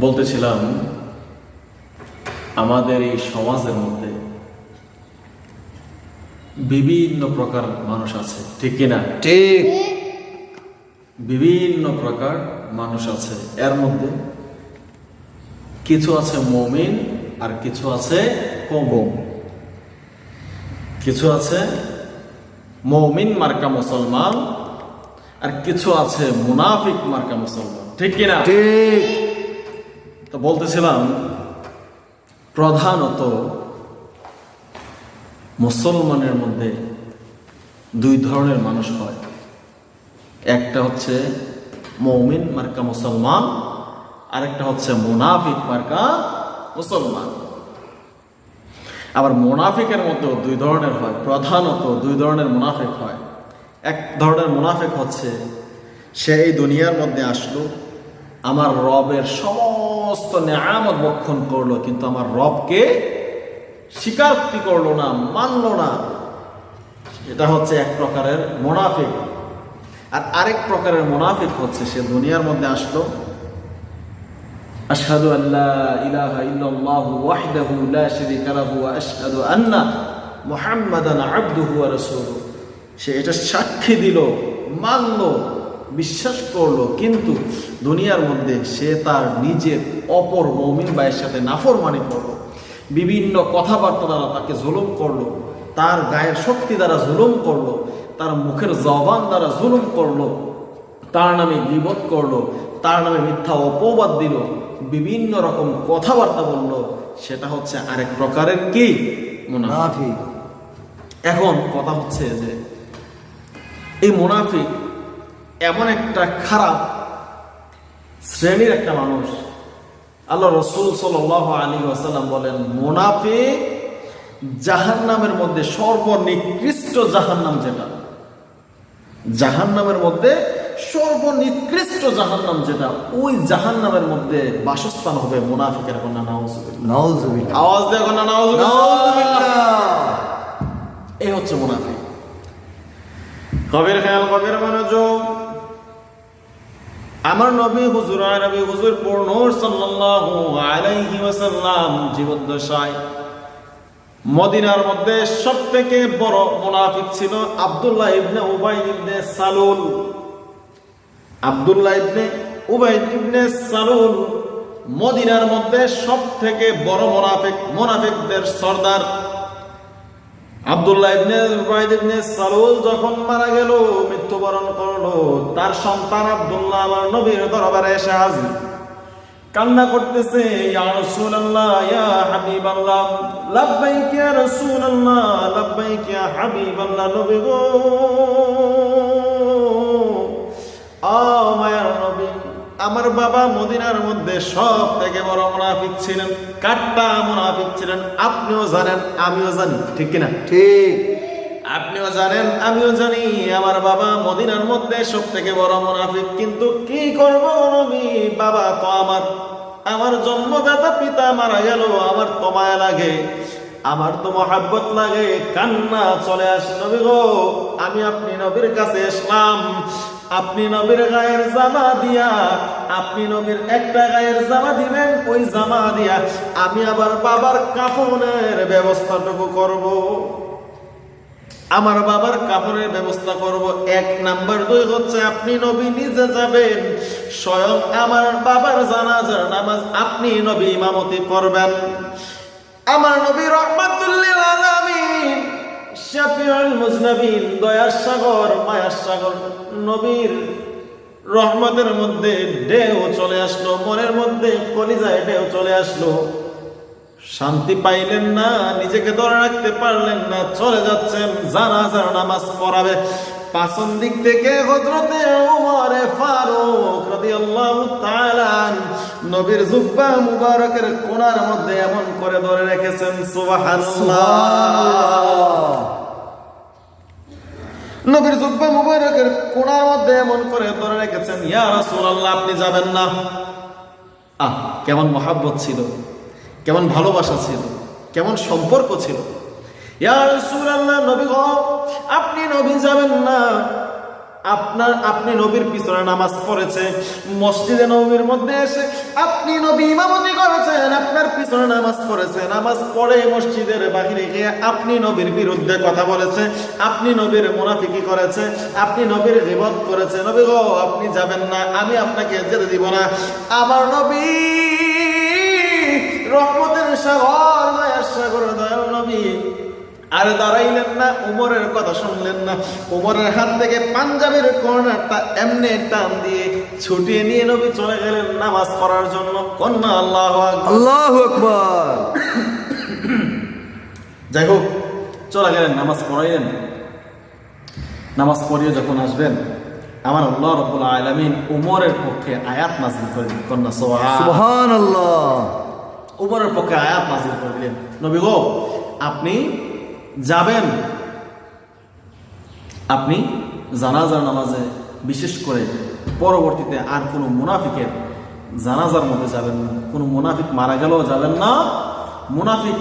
বলতেছিলাম আমাদের এই সমাজের মধ্যে বিভিন্ন প্রকার মানুষ আছে ঠিক কিনা ঠিক। বিভিন্ন প্রকার মানুষ আছে এর মধ্যে কিছু আছে মমিন আর কিছু আছে কম কিছু আছে মমিন মার্কা মুসলমান আর কিছু আছে মুনাফিক মার্কা মুসলমান ঠিক কিনা ঠিক। তো বলতেছিলাম, প্রধানত মুসলমানের মধ্যে দুই ধরনের মানুষ হয়। একটা হচ্ছে মৌমিন, মার্কা মুসলমান, আরেকটা হচ্ছে মুনাফিক, মার্কা মুসলমান। আবার মোনাফিকের মধ্যেও দুই ধরনের হয়, প্রধানত দুই ধরনের মুনাফিক হয়। এক ধরনের মুনাফিক হচ্ছে, সে এই দুনিয়ার মধ্যে আসলো আমার রবের সমস্ত নেয়ামত বক্ষণ করল, কিন্তু আমার রবকে স্বীকারোক্তি করল না, মানলো না। এটা হচ্ছে এক প্রকারের মুনাফিক। আর আরেক প্রকারের মুনাফিক হচ্ছে, সে দুনিয়ার মধ্যে আসলো। আল্লাহ সে এটা সাক্ষী দিল, মানল। বিশ্বাস করল কিন্তু দুনিয়ার মধ্যে সে তার নিজের অপর মৌমিন ভাইয়ের সাথে নাফরমানি করল। বিভিন্ন কথাবার্তা দ্বারা তাকে জুলুম করল তার গায়ের শক্তি দ্বারা জুলুম করল তার মুখের জবান দ্বারা জুলুম করল তার নামে বিপদ করল তার নামে মিথ্যা অপবাদ দিল বিভিন্ন রকম কথাবার্তা বলল সেটা হচ্ছে আরেক প্রকারের কি? মুনাফিক। এখন কথা হচ্ছে যে এই মুনাফিক এমন একটা খারাপ শ্রেণির একটা মানুষ। আল্লাহ রসুল সাল আলী আসাল্লাম বলেন মুনাফিক জাহান্নামের মধ্যে সর্বনিকৃষ্ট জাহান্নাম যেটা? জাহান্নামের মধ্যে সর্বনিকৃষ্ট জাহান্নাম যেটা? ওই জাহান্নামের মধ্যে বাসস্থান হবে মুনাফিকের কন্যা নাউজুবিল্লাহ নাউজুবিল্লাহ আওয়াজ দিয়ে কন্যা এই হচ্ছে মুনাফিক। কবির খেয়াল কবির মনোযোগ। আমার নবী হুজুর নবী হুজুর পূর্ণ সাল্লাল্লাহু আলাইহি ওয়াসাল্লাম জীবদ্দশায় মদিনার মধ্যে সব থেকে বড় মুনাফিক ছিল আব্দুল্লাহ ইবনে উবাই ইবনে সালুল। আব্দুল্লাহ ইবনে উবাই ইবনে সালুল মদিনার মধ্যে সব থেকে বড় মুনাফিক, মুনাফিকদের সর্দার আব্দুল্লাহ ইবনে উবাইদ যখন মারা গেল, মৃত্যুবরণ করল, তার সন্তান আব্দুল্লাহ আমার নবীর দরবারে কান্না করতেছে, ইয়া রাসূলুল্লাহ, ইয়া হাবিবাল্লাহ, লাব্বাইক ইয়া রাসূলুল্লাহ, লাব্বাইক ইয়া হাবিবাল্লাহ, নবী গো। আ নবী আমার বাবা মদিনার মধ্যে সব থেকে বড় মুনাফিক ছিলেন কাট্টা মুনাফিক ছিলেন। আপনিও জানেন আমিও জানি ঠিক কিনা? ঠিক। আপনিও জানেন আমিও জানি আমার বাবা মদিনার মধ্যে সব থেকে বড় মুনাফিক। কিন্তু কি করব নবী? বাবা তো আমার আমার জন্মদাতা পিতা মারা গেল আমার তোমায় লাগে। আমার তো মহাব্বত লাগে, কান্না চলে আসে, নবী গো। আমি আপনি নবীর কাছে এসলাম আপনি নবীর গায়ের জামা দিয়া, আপনি নবীর একটা গায়ের জামা দিবেন, ওই জামা দিয়া আমি আবার বাবার কাপড়ের ব্যবস্থাটুকু করব। আমার বাবার কাপড়ের ব্যবস্থা করব। এক নাম্বার দুই হচ্ছে, আপনি নবী নিজে যাবেন। স্বয়ং আমার বাবার জানাজার নামাজ আপনি নবী ইমামতি করবেন। আমার নবী রহমাতুল্লিল আলামিন, শাফিউল মুজনাবিন, দয়ার সাগর, মায়ার সাগর, নবীর রহমতের মধ্যে ঢেউ চলে আসলো, মনের মধ্যে কলিজায় ঢেউ চলে আসলো। শান্তি পাইলেন না, নিজেকে ধরে রাখতে পারলেন না, চলে যাচ্ছেন জানাজার নামাজ পড়াবে। পাছন দিক থেকে হজরতে উমরে ফারুক রাদিয়াল্লাহু তাআলা নবীর জুব্বা মুবারকের কোণার মধ্যে এমন করে ধরে রেখেছেন, সুবহানাল্লাহ। নবীর জুব্বা মুবারকের কোণার মধ্যে এমন করে ধরে রেখেছেন, ইয়া রাসূলুল্লাহ, আপনি যাবেন না। আহ, কেমন মহাব্বত ছিল, কেমন ভালোবাসা ছিল, কেমন সম্পর্ক ছিল। ইয়া রাসূলুল্লাহ, নবী গো নবী যাবেন না। আপনার, আপনি নবীর পিছনে নামাজ পড়েছে, মসজিদে নবীর মধ্যে এসে আপনি নবী ইমামতি করেছেন, আপনার পিছনে নামাজ পড়েছে। নামাজ পড়ে মসজিদের বাহিরে গিয়ে আপনি নবীর বিরুদ্ধে কথা বলেছে, আপনি নবীর মুনাফিকি করেছে, আপনি নবীর বিপদ করেছে। নবী গো, আপনি যাবেন না, আমি আপনাকে যেতে দিব না। আমার নবী রহমতের সাগর, মায়ের সাগর, দয়াল নবী আর দাঁড়াইলেন না উমরের কথা শুনলেন না। উমরের হাত থেকে পাঞ্জাবের কর্নারটা এমনি টান দিয়ে ছুটিয়ে নিয়ে নবী চলে গেলেন নামাজ পড়ার জন্য। কন্যা আল্লাহ আল্লাহ আকবার। যাই হোক চলে গেলেন নামাজ পড়াইলেন। নামাজ পড়িয়ে যখন আসবেন আমার আল্লাহ রব্বুল আলামিন উমরের পক্ষে আয়াত নাজিল করে দিলেন। কন্যা সোহা সুবহান। আল্লাহ উমরের পক্ষে আয়াত নাজিল করে দিলেন। নবী গো আপনি যাবেন? আপনি জানাজার নামাজে, বিশেষ করে পরবর্তীতে আর কোনো মুনাফিকের জানাজার মধ্যে যাবেন না। কোনো মুনাফিক মারা গেলেও যাবেন না, মুনাফিক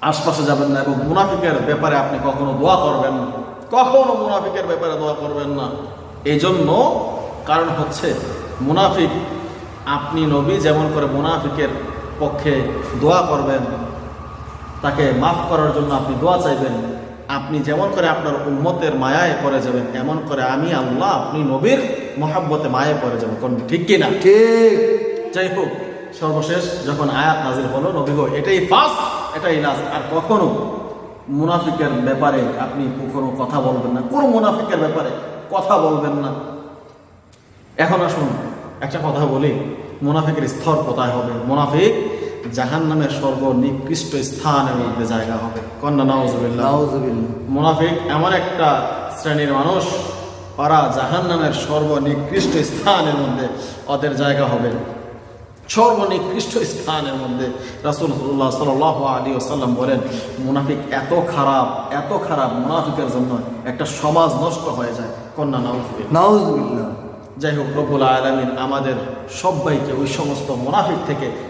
আশপাশে যাবেন না এবং মুনাফিকের ব্যাপারে আপনি কখনো দোয়া করবেন না। কখনো মুনাফিকের ব্যাপারে দোয়া করবেন না। এই জন্য কারণ হচ্ছে মুনাফিক, আপনি নবী যেমন করে মুনাফিকের পক্ষে দোয়া করবেন তাকে মাফ করার জন্য আপনি দোয়া চাইবেন। আপনি যেমন করে আপনার উম্মতের মায়ায় পড়ে যাবেন এমন করে আমি আল্লাহ আপনি নবীর মহাব্বতে মায়ায় পড়ে যাবেন কোন ঠিক কিনা? ঠিক। যাই হোক সর্বশেষ যখন আয়াত নাজির হলো নবী গো এটাই ফার্স্ট এটাই লাস্ট আর কখনো মুনাফিকের ব্যাপারে আপনি কখনো কথা বলবেন না। কোনো মুনাফিকের ব্যাপারে কথা বলবেন না। এখন আসুন একটা কথা বলি। মুনাফিকের স্তর কোথায় হবে? মুনাফিক জাহান নামের সর্বনিকৃষ্ট স্থানের মধ্যে জায়গা হবে। কন্যা নাউজুবিল্লাহ। মুনাফিক এমন একটা শ্রেণির মানুষ ওরা জাহান নামের সর্বনিকৃষ্ট স্থানের মধ্যে ওদের জায়গা হবে। সর্বনিকৃষ্ট স্থানের মধ্যে রাসুল্লাহ সাল আলী আসাল্লাম বলেন মুনাফিক এত খারাপ এত খারাপ মুনাফিকের জন্য একটা সমাজ নষ্ট হয়ে যায়। কন্যা নাউজুবিল্লাহ। যাই হোক রবুল আলমিন আমাদের সবাইকে ওই সমস্ত মুনাফিক থেকে